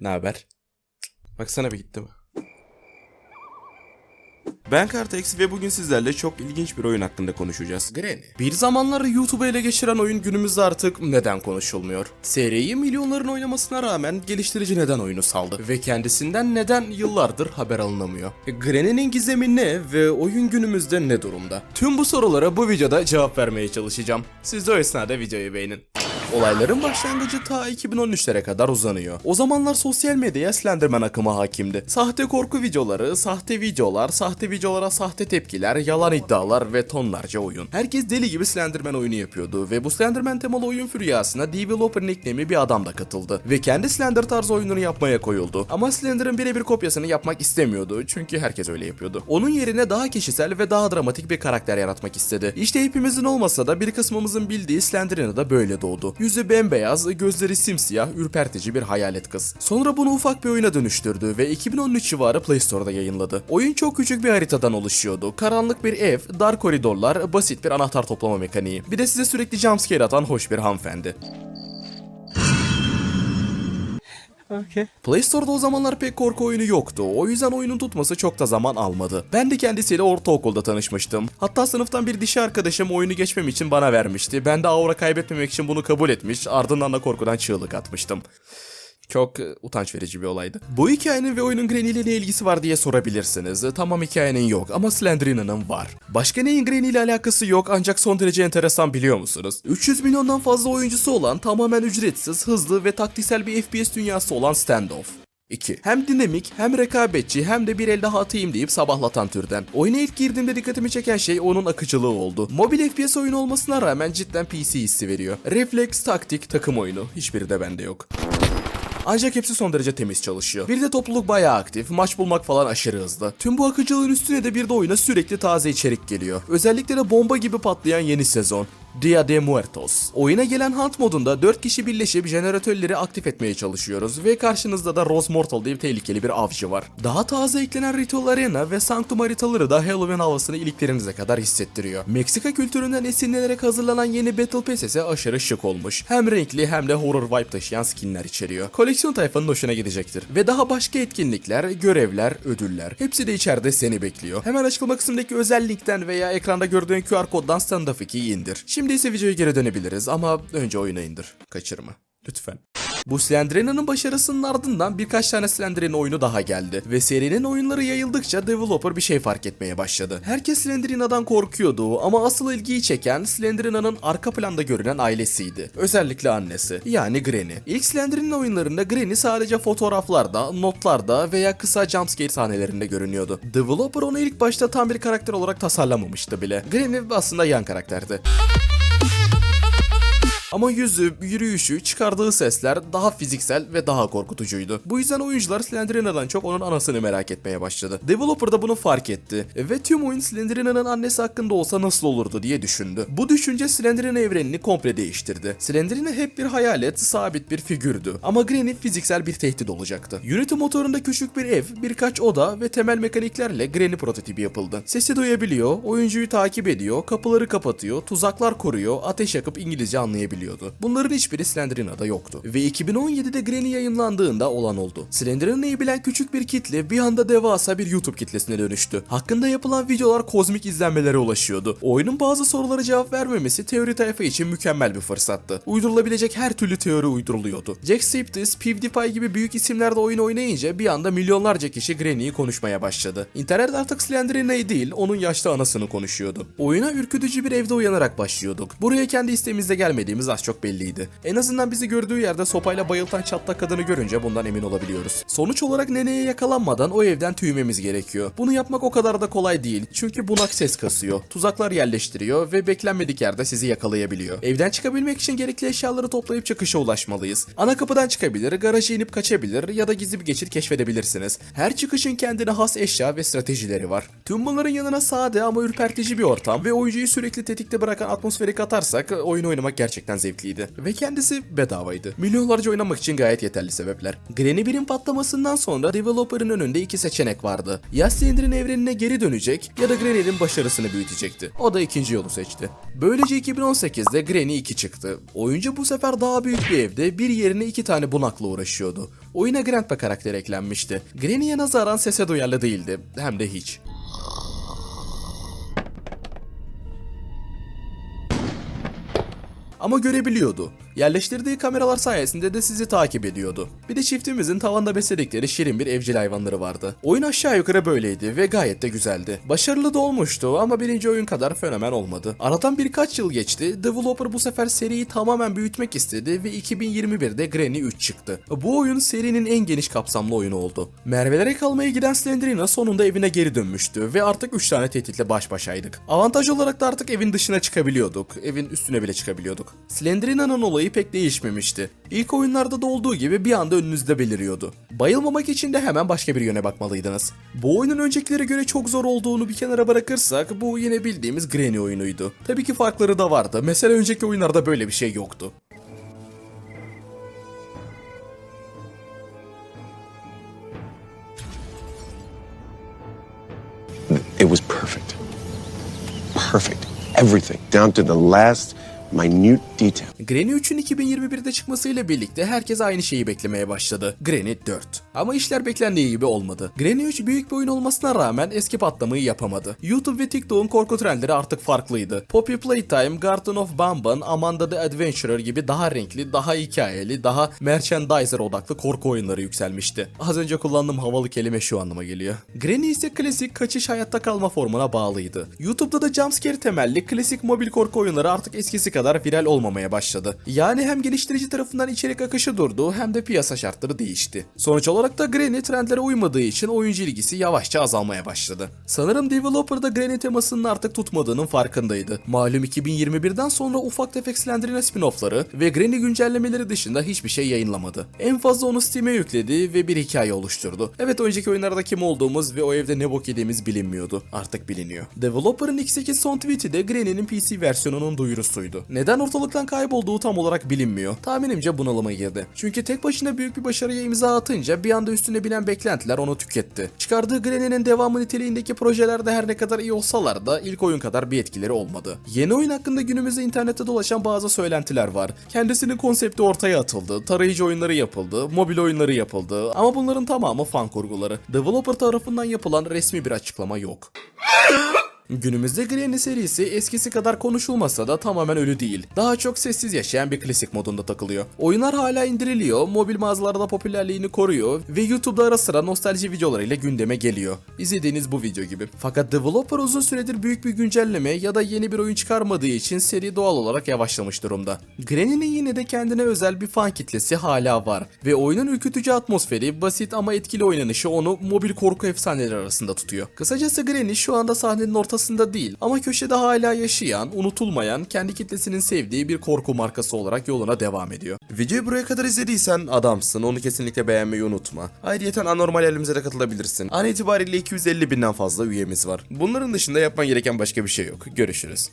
Ne haber? Baksana bir gitti mi? Ben Kartex ve bugün sizlerle çok ilginç bir oyun hakkında konuşacağız. Granny. Bir zamanlar YouTube'u ele geçiren oyun günümüzde artık neden konuşulmuyor? Seriyi milyonların oynamasına rağmen geliştirici neden oyunu saldı? Ve kendisinden neden yıllardır haber alınamıyor? Granny'nin gizemi ne ve oyun günümüzde ne durumda? Tüm bu sorulara bu videoda cevap vermeye çalışacağım. Siz de o esnada videoyu beğenin. Olayların başlangıcı ta 2013'lere kadar uzanıyor. O zamanlar sosyal medyaya Slenderman akımı hakimdi. Sahte korku videoları, sahte videolar, sahte videolara sahte tepkiler, yalan iddialar ve tonlarca oyun. Herkes deli gibi Slenderman oyunu yapıyordu ve bu Slenderman temalı oyun füryasına developer nickname'i bir adam da katıldı. Ve kendi Slender tarzı oyununu yapmaya koyuldu. Ama Slender'ın birebir kopyasını yapmak istemiyordu çünkü herkes öyle yapıyordu. Onun yerine daha kişisel ve daha dramatik bir karakter yaratmak istedi. İşte hepimizin olmasa da bir kısmımızın bildiği Slenderman da böyle doğdu. Yüzü bembeyaz, gözleri simsiyah, ürpertici bir hayalet kız. Sonra bunu ufak bir oyuna dönüştürdü ve 2013 civarı Play Store'da yayınladı. Oyun çok küçük bir haritadan oluşuyordu. Karanlık bir ev, dar koridorlar, basit bir anahtar toplama mekaniği. Bir de size sürekli jumpscare atan hoş bir hanımefendi. Okay. Play Store'da o zamanlar pek korku oyunu yoktu. O yüzden oyunun tutması çok da zaman almadı. Ben de kendisiyle ortaokulda tanışmıştım. Hatta sınıftan bir dişi arkadaşım oyunu geçmem için bana vermişti. Ben de aura kaybetmemek için bunu kabul etmiş. Ardından da korkudan çığlık atmıştım. Çok e, utanç verici bir olaydı. Bu hikayenin ve oyunun Granny ile ne ilgisi var diye sorabilirsiniz. E, Tamam hikayenin yok ama Slenderman'ın var. Başka neyin Granny ile alakası yok ancak son derece enteresan biliyor musunuz? 300 milyondan fazla oyuncusu olan tamamen ücretsiz, hızlı ve taktiksel bir FPS dünyası olan Standoff. 2. Hem dinamik, hem rekabetçi, hem de bir el daha atayım deyip sabahlatan türden. Oyuna ilk girdiğimde dikkatimi çeken şey onun akıcılığı oldu. Mobil FPS oyunu olmasına rağmen cidden PC hissi veriyor. Refleks, taktik, takım oyunu. Hiçbiri de bende yok. Ancak hepsi son derece temiz çalışıyor. Bir de topluluk bayağı aktif, maç bulmak falan aşırı hızlı. Tüm bu akıcılığın üstüne de bir de oyuna sürekli taze içerik geliyor. Özellikle de bomba gibi patlayan yeni sezon. Dia de Muertos. Oyuna gelen Hunt modunda 4 kişi birleşip jeneratörleri aktif etmeye çalışıyoruz ve karşınızda da Rose Mortal diye tehlikeli bir avcı var. Daha taze eklenen Ritual Arena ve Sanctum haritaları da Halloween havasını iliklerinize kadar hissettiriyor. Meksika kültüründen esinlenerek hazırlanan yeni Battle Pass ise aşırı şık olmuş. Hem renkli hem de horror vibe taşıyan skinler içeriyor. Koleksiyon tayfanın hoşuna gidecektir. Ve daha başka etkinlikler, görevler, ödüller hepsi de içeride seni bekliyor. Hemen açıklama kısmındaki özel linkten veya ekranda gördüğün QR koddan Stand Up 2'yi indir. Şimdi ise videoya geri dönebiliriz ama önce oyuna indir. Kaçırma. Lütfen. Bu Slenderman'ın başarısının ardından birkaç tane Slenderman oyunu daha geldi ve serinin oyunları yayıldıkça developer bir şey fark etmeye başladı. Herkes Slenderman'dan korkuyordu ama asıl ilgiyi çeken Slenderman'ın arka planda görünen ailesiydi. Özellikle annesi yani Granny. İlk Slenderman oyunlarında Granny sadece fotoğraflarda, notlarda veya kısa jumpscare sahnelerinde görünüyordu. Developer onu ilk başta tam bir karakter olarak tasarlamamıştı bile. Granny aslında yan karakterdi. Ama yüzü, yürüyüşü, çıkardığı sesler daha fiziksel ve daha korkutucuydu. Bu yüzden oyuncular Slenderman'dan çok onun anasını merak etmeye başladı. Developer da bunu fark etti ve tüm oyun Slenderman'ın annesi hakkında olsa nasıl olurdu diye düşündü. Bu düşünce Slenderman evrenini komple değiştirdi. Slenderman hep bir hayalet, sabit bir figürdü. Ama Granny fiziksel bir tehdit olacaktı. Unity motorunda küçük bir ev, birkaç oda ve temel mekaniklerle Granny prototipi yapıldı. Sesi duyabiliyor, oyuncuyu takip ediyor, kapıları kapatıyor, tuzaklar koruyor, ateş yakıp İngilizce anlayabiliyordu. Bunların hiçbiri Slenderman'da yoktu. Ve 2017'de Granny yayınlandığında olan oldu. Slenderman'ı bilen küçük bir kitle bir anda devasa bir YouTube kitlesine dönüştü. Hakkında yapılan videolar kozmik izlenmelere ulaşıyordu. Oyunun bazı sorulara cevap vermemesi teori tayfa için mükemmel bir fırsattı. Uydurulabilecek her türlü teori uyduruluyordu. Jacksepticeye, PewDiePie gibi büyük isimler de oyun oynayınca bir anda milyonlarca kişi Granny'yi konuşmaya başladı. İnternet artık Slenderman'ı değil, onun yaşlı anasını konuşuyordu. Oyuna ürkütücü bir evde uyanarak başlıyorduk. Buraya kendi isteğimizle gelmediğimiz az çok belliydi. En azından bizi gördüğü yerde sopayla bayıltan çatlak kadını görünce bundan emin olabiliyoruz. Sonuç olarak neneye yakalanmadan o evden tüymemiz gerekiyor. Bunu yapmak o kadar da kolay değil. Çünkü bunak ses kasıyor. Tuzaklar yerleştiriyor ve beklenmedik yerde sizi yakalayabiliyor. Evden çıkabilmek için gerekli eşyaları toplayıp çıkışa ulaşmalıyız. Ana kapıdan çıkabilir, garaja inip kaçabilir ya da gizli bir geçit keşfedebilirsiniz. Her çıkışın kendine has eşya ve stratejileri var. Tüm bunların yanına sade ama ürpertici bir ortam ve oyuncuyu sürekli tetikte bırakan atmosferi katarsak oyun oynamak gerçekten zevkliydi. Ve kendisi bedavaydı. Milyonlarca oynamak için gayet yeterli sebepler. Granny 1'in patlamasından sonra developer'ın önünde iki seçenek vardı. Ya Slender'in evrenine geri dönecek ya da Granny'nin başarısını büyütecekti. O da ikinci yolu seçti. Böylece 2018'de Granny 2 çıktı. Oyuncu bu sefer daha büyük bir evde bir yerine iki tane bunakla uğraşıyordu. Oyuna Grandpa karakteri eklenmişti. Granny'ye nazaran sese duyarlı değildi. Hem de hiç. Ama görebiliyordu. Yerleştirdiği kameralar sayesinde de sizi takip ediyordu. Bir de çiftimizin tavanda besledikleri şirin bir evcil hayvanları vardı. Oyun aşağı yukarı böyleydi ve gayet de güzeldi. Başarılı da olmuştu ama birinci oyun kadar fenomen olmadı. Aradan birkaç yıl geçti. Developer bu sefer seriyi tamamen büyütmek istedi ve 2021'de Granny 3 çıktı. Bu oyun serinin en geniş kapsamlı oyunu oldu. Mervelere kalmaya giden Slenderina sonunda evine geri dönmüştü ve artık 3 tane tehditle baş başaydık. Avantaj olarak da artık evin dışına çıkabiliyorduk. Evin üstüne bile çıkabiliyorduk. Slenderina'nın olayı pek değişmemişti. İlk oyunlarda da olduğu gibi bir anda önünüzde beliriyordu. Bayılmamak için de hemen başka bir yöne bakmalıydınız. Bu oyunun öncekilere göre çok zor olduğunu bir kenara bırakırsak bu yine bildiğimiz Granny oyunuydu. Tabii ki farkları da vardı. Mesela önceki oyunlarda böyle bir şey yoktu. It was perfect. Perfect. Everything, down to the last minute detail. Granny 3'ün 2021'de çıkmasıyla birlikte herkes aynı şeyi beklemeye başladı. Granny 4. Ama işler beklendiği gibi olmadı. Granny 3 büyük bir oyun olmasına rağmen eski patlamayı yapamadı. YouTube ve TikTok'un korku trendleri artık farklıydı. Poppy Playtime, Garden of Bamban, Amanda the Adventurer gibi daha renkli, daha hikayeli, daha merchandiser odaklı korku oyunları yükselmişti. Az önce kullandığım havalı kelime şu anlama geliyor. Granny ise klasik kaçış hayatta kalma formuna bağlıydı. YouTube'da da jumpscare temelli klasik mobil korku oyunları artık eskisi kadar viral olmamaya başladı. Yani hem geliştirici tarafından içerik akışı durdu hem de piyasa şartları değişti. Sonuç olarak da Granny trendlere uymadığı için oyuncu ilgisi yavaşça azalmaya başladı. Sanırım developer da Granny temasının artık tutmadığının farkındaydı. Malum 2021'den sonra ufak tefek Slenderina spin-off'ları ve Granny güncellemeleri dışında hiçbir şey yayınlamadı. En fazla onu Steam'e yükledi ve bir hikaye oluşturdu. Evet önceki oyunlarda kim olduğumuz ve o evde ne bok yediğimiz bilinmiyordu. Artık biliniyor. Developer'ın X8 son tweet'i de Granny'nin PC versiyonunun duyurusuydu. Neden ortalıktan kaybolduğu tam olarak bilinmiyor. Tahminimce bunalıma girdi. Çünkü tek başına büyük bir başarıya imza atınca bir anda üstüne binen beklentiler onu tüketti. Çıkardığı Granny'nin devamı niteliğindeki projelerde her ne kadar iyi olsalar da ilk oyun kadar bir etkileri olmadı. Yeni oyun hakkında günümüzde internette dolaşan bazı söylentiler var. Kendisinin konsepti ortaya atıldı, tarayıcı oyunları yapıldı, mobil oyunları yapıldı ama bunların tamamı fan kurguları. Developer tarafından yapılan resmi bir açıklama yok. Günümüzde Granny serisi eskisi kadar konuşulmasa da tamamen ölü değil. Daha çok sessiz yaşayan bir klasik modunda takılıyor. Oyunlar hala indiriliyor, mobil mağazalarda popülerliğini koruyor ve YouTube'da ara sıra nostalji videolarıyla gündeme geliyor. İzlediğiniz bu video gibi. Fakat developer uzun süredir büyük bir güncelleme ya da yeni bir oyun çıkarmadığı için seri doğal olarak yavaşlamış durumda. Granny'nin yine de kendine özel bir fan kitlesi hala var ve oyunun ürkütücü atmosferi, basit ama etkili oynanışı onu mobil korku efsaneleri arasında tutuyor. Kısacası Granny şu anda sahnenin ortasında değil ama köşede hala yaşayan, unutulmayan, kendi kitlesinin sevdiği bir korku markası olarak yoluna devam ediyor. Videoyu buraya kadar izlediysen adamsın. Onu kesinlikle beğenmeyi unutma. Ayrıca anormal elimize de katılabilirsin. An itibariyle 250 binden fazla üyemiz var. Bunların dışında yapman gereken başka bir şey yok. Görüşürüz.